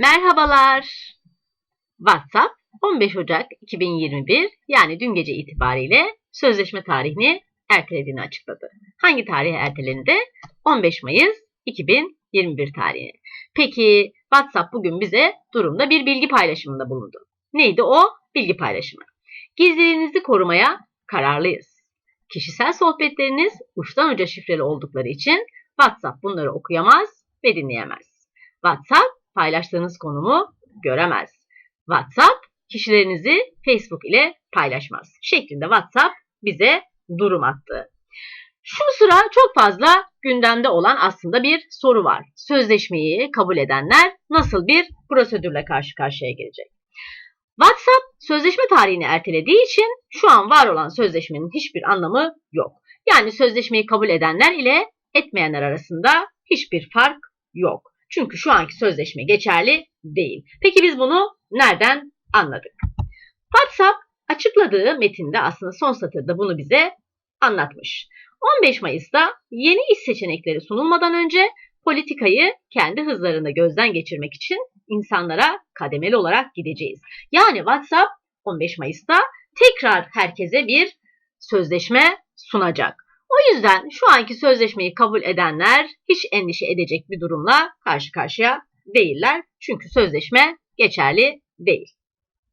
Merhabalar. WhatsApp 15 Ocak 2021 yani dün gece itibariyle sözleşme tarihini ertelediğini açıkladı. Hangi tarihe ertelendi? 15 Mayıs 2021 tarihi. Peki WhatsApp bugün bize durumda bir bilgi paylaşımında bulundu. Neydi o? Bilgi paylaşımı. Gizliliğinizi korumaya kararlıyız. Kişisel sohbetleriniz uçtan uca şifreli oldukları için WhatsApp bunları okuyamaz ve dinleyemez. WhatsApp paylaştığınız konumu göremez. WhatsApp kişilerinizi Facebook ile paylaşmaz. Şeklinde WhatsApp bize durum attı. Şu sıra çok fazla gündemde olan aslında bir soru var. Sözleşmeyi kabul edenler nasıl bir prosedürle karşı karşıya gelecek? WhatsApp sözleşme tarihini ertelediği için şu an var olan sözleşmenin hiçbir anlamı yok. Yani sözleşmeyi kabul edenler ile etmeyenler arasında hiçbir fark yok. Çünkü şu anki sözleşme geçerli değil. Peki biz bunu nereden anladık? WhatsApp açıkladığı metinde aslında son satırda bunu bize anlatmış. 15 Mayıs'ta yeni iş seçenekleri sunulmadan önce politikayı kendi hızlarında gözden geçirmek için insanlara kademeli olarak gideceğiz. Yani WhatsApp 15 Mayıs'ta tekrar herkese bir sözleşme sunacak. O yüzden şu anki sözleşmeyi kabul edenler hiç endişe edecek bir durumla karşı karşıya değiller. Çünkü sözleşme geçerli değil.